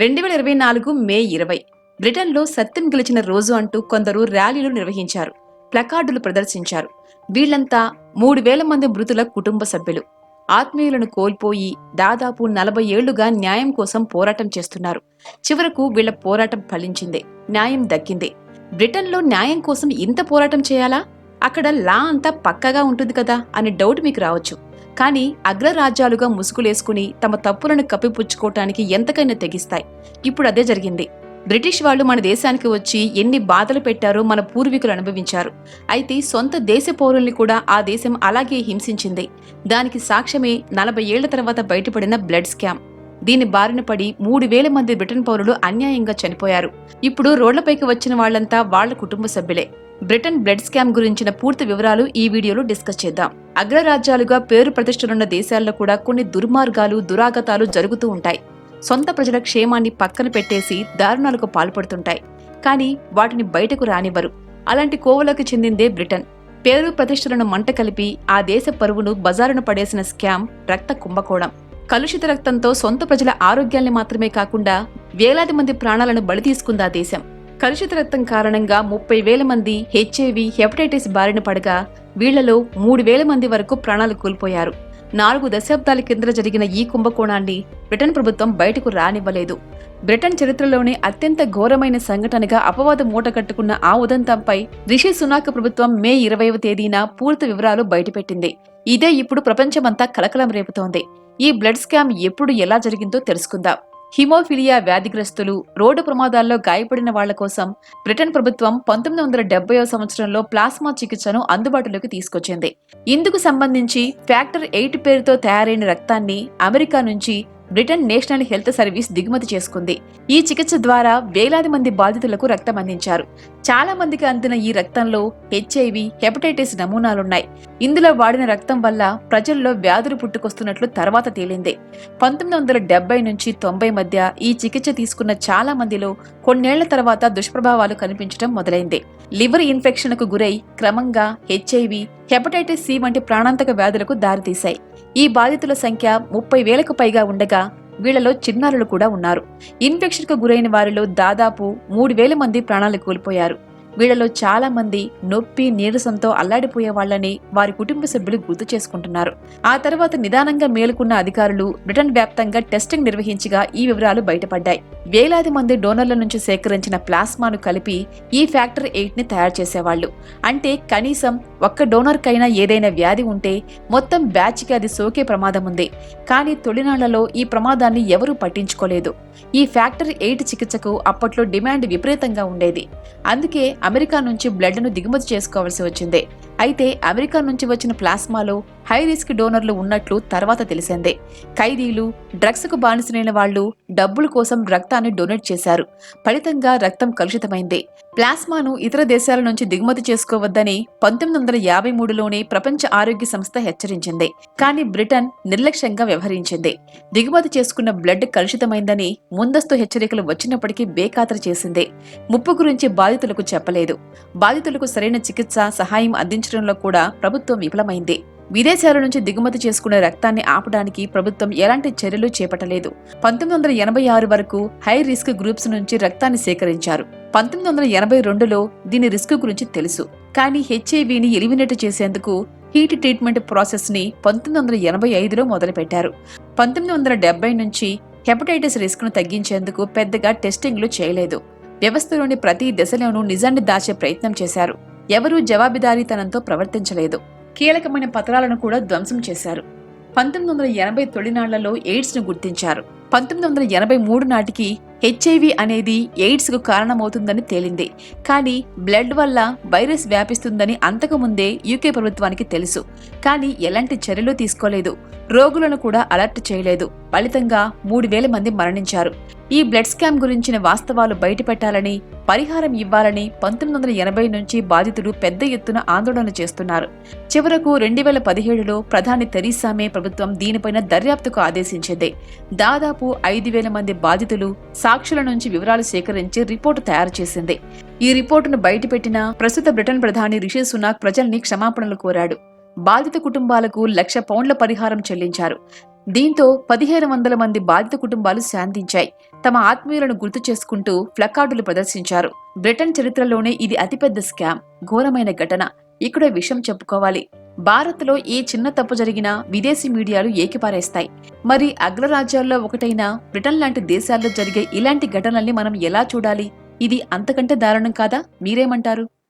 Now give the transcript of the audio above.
రెండు వేల ఇరవై నాలుగు మే ఇరవై. బ్రిటన్లో సత్యం గెలిచిన రోజు అంటూ కొందరు ర్యాలీలు నిర్వహించారు ప్లకార్డులు ప్రదర్శించారు. వీళ్ళంతా మూడు వేల మంది మృతుల కుటుంబ సభ్యులు. ఆత్మీయులను కోల్పోయి దాదాపు నలభై ఏళ్ళుగా న్యాయం కోసం పోరాటం చేస్తున్నారు. చివరకు వీళ్ళ పోరాటం ఫలించింది న్యాయం దక్కింది. బ్రిటన్లో న్యాయం కోసం ఇంత పోరాటం చేయాలా? అక్కడ లా అంతా పక్కగా ఉంటుంది కదా అనే డౌట్ మీకు రావచ్చు. కానీ అగ్రరాజ్యాలుగా ముసుగులేసుకుని తమ తప్పులను కప్పిపుచ్చుకోవటానికి ఎంతకైనా తెగిస్తాయి. ఇప్పుడు అదే జరిగింది. బ్రిటిష్ వాళ్ళు మన దేశానికి వచ్చి ఎన్ని బాధలు పెట్టారో మన పూర్వీకులు అనుభవించారు. అయితే సొంత దేశ పౌరుల్ని కూడా ఆ దేశం అలాగే హింసించింది. దానికి సాక్ష్యమే నలభై ఏళ్ళ తర్వాత బయటపడిన బ్లడ్ స్కామ్. దీని బారిన పడి మూడు వేల మంది బ్రిటన్ పౌరులు అన్యాయంగా చనిపోయారు. ఇప్పుడు రోడ్లపైకి వచ్చిన వాళ్ళంతా వాళ్ళ కుటుంబ సభ్యులే. బ్రిటన్ బ్లడ్ స్కామ్ గురించిన పూర్తి వివరాలు ఈ వీడియోలో డిస్కస్ చేద్దాం. అగ్రరాజ్యాలుగా పేరు ప్రతిష్టలున్న దేశాల్లో కూడా కొన్ని దుర్మార్గాలు దురాగతాలు జరుగుతూ ఉంటాయి. సొంత ప్రజల క్షేమాన్ని పక్కన పెట్టేసి దారుణాలకు పాల్పడుతుంటాయి. కానీ వాటిని బయటకు రానివ్వరు. అలాంటి కోవలకు చెందిందే బ్రిటన్. పేరు ప్రతిష్టలను మంట కలిపి ఆ దేశ పరువును బజారును పడేసిన స్కామ్ రక్త కుంభకోణం. కలుషిత రక్తంతో సొంత ప్రజల ఆరోగ్యాల్ని మాత్రమే కాకుండా వేలాది మంది ప్రాణాలను బలి తీసుకుందా దేశం. కలుషిత రక్తం కారణంగా ముప్పై వేల మంది హెచ్ఐవి హెపటైటిస్ బారిన పడగా వీళ్ళలో మూడు వేల మంది వరకు ప్రాణాలు కోల్పోయారు. నాలుగు దశాబ్దాల కింద జరిగిన ఈ కుంభకోణాన్ని బ్రిటన్ ప్రభుత్వం బయటకు రానివ్వలేదు. బ్రిటన్ చరిత్రలోనే అత్యంత ఘోరమైన సంఘటనగా అపవాదం మూట కట్టుకున్న ఆ ఉదంతంపై రిషి సునాక్ ప్రభుత్వం మే ఇరవైవ తేదీన పూర్తి వివరాలు బయటపెట్టింది. ఇదే ఇప్పుడు ప్రపంచమంతా కలకలం రేపుతోంది. ఈ బ్లడ్ స్కామ్ ఎప్పుడు ఎలా జరిగిందో తెలుసుకుందాం. హిమోఫిలియా వ్యాధిగ్రస్తులు రోడ్డు ప్రమాదాల్లో గాయపడిన వాళ్ళ కోసం బ్రిటన్ ప్రభుత్వం పంతొమ్మిది వందల డెబ్బైవ సంవత్సరంలో ప్లాస్మా చికిత్సను అందుబాటులోకి తీసుకొచ్చింది. ఇందుకు సంబంధించి ఫ్యాక్టర్ ఎయిట్ పేరుతో తయారైన రక్తాన్ని అమెరికా నుంచి బ్రిటన్ నేషనల్ హెల్త్ సర్వీస్ దిగుమతి చేసుకుంది. ఈ చికిత్స ద్వారా వేలాది మంది బాధితులకు రక్తం అందించారు. చాలా మందికి అందిన ఈ రక్తంలో హెచ్ఐవి హెపటైటిస్ నమూనాలున్నాయి. ఇందులో వాడిన రక్తం వల్ల ప్రజల్లో వ్యాధులు పుట్టుకొస్తున్నట్లు తర్వాత తేలింది. పంతొమ్మిది వందల డెబ్బై నుంచి తొంభై మధ్య ఈ చికిత్స తీసుకున్న చాలా మందిలో కొన్నేళ్ళ తర్వాత దుష్ప్రభావాలు కనిపించడం మొదలైంది. లివర్ ఇన్ఫెక్షన్కు గురై క్రమంగా హెచ్ఐవి హెపటైటిస్ సి వంటి ప్రాణాంతక వ్యాధులకు దారితీశాయి. ఈ బాధితుల సంఖ్య ముప్పై వేలకు పైగా ఉండగా వీళ్ళలో చిన్నారులు కూడా ఉన్నారు. ఇన్ఫెక్షన్కు గురైన వారిలో దాదాపు మూడు వేల మంది ప్రాణాలు కోల్పోయారు. వీళ్ళలో చాలా మంది నొప్పి నీరసంతో అల్లాడిపోయే వాళ్ళని వారి కుటుంబ సభ్యులు గుర్తు చేసుకుంటున్నారు. ఆ తర్వాత నిదానంగా మేలుకున్న అధికారులు బ్రిటన్ వ్యాప్తంగా టెస్టింగ్ నిర్వహించగా ఈ వివరాలు బయటపడ్డాయి. వేలాది మంది డోనర్ల నుంచి సేకరించిన ప్లాస్మాను కలిపి ఈ ఫ్యాక్టర్ ఎయిట్ని తయారు చేసేవాళ్ళు అంటే కనీసం ఒక్క డోనర్కైనా ఏదైనా వ్యాధి ఉంటే మొత్తం బ్యాచ్కి అది సోకే ప్రమాదం ఉంది. కానీ తొలినాళ్ళలో ఈ ప్రమాదాన్ని ఎవరూ పట్టించుకోలేదు. ఈ ఫ్యాక్టర్ ఎయిట్ చికిత్సకు అప్పట్లో డిమాండ్ విపరీతంగా ఉండేది. అందుకే అమెరికా నుంచి బ్లడ్ను దిగుమతి చేసుకోవాల్సి వచ్చింది. అయితే అమెరికా నుంచి వచ్చిన ప్లాస్మాలో హై రిస్క్ డోనర్లు ఉన్నట్లు తర్వాత తెలిసిందే. ఖైదీలు డ్రగ్స్కు బానిసలైన వాళ్ళు డబ్బుల కోసం రక్తాన్ని డొనేట్ చేశారు. ఫలితంగా రక్తం కలుషితమైంది. ప్లాస్మాను ఇతర దేశాల నుంచి దిగుమతి చేసుకోవద్దని పంతొమ్మిది వందల యాభై మూడులోనే ప్రపంచ ఆరోగ్య సంస్థ హెచ్చరించింది. కానీ బ్రిటన్ నిర్లక్ష్యంగా వ్యవహరించింది. దిగుమతి చేసుకున్న బ్లడ్ కలుషితమైందని ముందస్తు హెచ్చరికలు వచ్చినప్పటికీ బేఖాతరు చేసింది. ముప్పు గురించి బాధితులకు చెప్పలేదు. బాధితులకు సరైన చికిత్స సహాయం అందించడంలో కూడా ప్రభుత్వం విఫలమైంది. విదేశాల నుంచి దిగుమతి చేసుకునే రక్తాన్ని ఆపడానికి ప్రభుత్వం ఎలాంటి చర్యలు చేపట్టలేదు. పంతొమ్మిది వందల ఎనభై ఆరు వరకు హై రిస్క్ గ్రూప్స్ నుంచి రక్తాన్ని సేకరించారు. పంతొమ్మిది వందల ఎనభై రెండులో దీని రిస్క్ గురించి తెలుసు. కానీ హెచ్ఐవిని ఎలిమినేట్ చేసేందుకు హీట్ ట్రీట్మెంట్ ప్రాసెస్ని పంతొమ్మిది వందల ఎనభై ఐదులో మొదలుపెట్టారు. పంతొమ్మిది వందల డెబ్బై నుంచి హెపటైటిస్ రిస్క్ను తగ్గించేందుకు పెద్దగా టెస్టింగ్లు చేయలేదు. వ్యవస్థలోని ప్రతి దశలోనూ నిజాన్ని దాచే ప్రయత్నం చేశారు. ఎవరూ జవాబుదారీతనంతో ప్రవర్తించలేదు. కీలకమైన పత్రాలను కూడా ధ్వంసం చేశారు. పంతొమ్మిది వందల ఎనభై తొలినాళ్ళలో ఎయిడ్స్ను గుర్తించారు. పంతొమ్మిది వందల ఎనభై మూడు నాటికి హెచ్ఐవి అనేది ఎయిడ్స్కు కారణమవుతుందని తేలింది. కానీ బ్లడ్ వల్ల వైరస్ వ్యాపిస్తుందని అంతకుముందే యూకే ప్రభుత్వానికి తెలుసు. కానీ ఎలాంటి చర్యలు తీసుకోలేదు. రోగులను కూడా అలర్ట్ చేయలేదు. ఫలితంగా మూడు వేల మంది మరణించారు. ఈ బ్లడ్ స్కామ్ గురించిన వాస్తవాలు బయటపెట్టాలని పరిహారం ఇవ్వాలని పంతొమ్మిది వందల ఎనభై నుంచి బాధితులు పెద్ద ఎత్తున ఆందోళన చేస్తున్నారు. చివరకు రెండు వేల పదిహేడులో ప్రధాని తెరీసామే ప్రభుత్వం దీనిపైన దర్యాప్తుకు ఆదేశించింది. దాదాపు ఐదు వేల మంది బాధితులు సాక్షుల నుంచి వివరాలు సేకరించి రిపోర్టు తయారు చేసింది. ఈ రిపోర్టును బయటపెట్టిన ప్రస్తుత బ్రిటన్ ప్రధాని రిషి సునాక్ ప్రజల్ని క్షమాపణలు కోరాడు. బాధిత కుటుంబాలకు లక్ష పౌండ్ల పరిహారం చెల్లించారు. దీంతో పదిహేను వందల మంది బాధిత కుటుంబాలు శాంతించాయి. తమ ఆత్మీయులను గుర్తు చేసుకుంటూ ప్లకార్డులు ప్రదర్శించారు. బ్రిటన్ చరిత్రలోనే ఇది అతిపెద్ద స్కామ్ ఘోరమైన ఘటన. ఇక్కడ విషయం చెప్పుకోవాలి. భారత్లో ఏ చిన్న తప్పు జరిగినా విదేశీ మీడియాలు ఏకిపారేస్తాయి. మరి అగ్రరాజ్యాల్లో ఒకటైన బ్రిటన్ లాంటి దేశాల్లో జరిగే ఇలాంటి ఘటనల్ని మనం ఎలా చూడాలి? ఇది అంతకంటే దారుణం కాదా? మీరేమంటారు?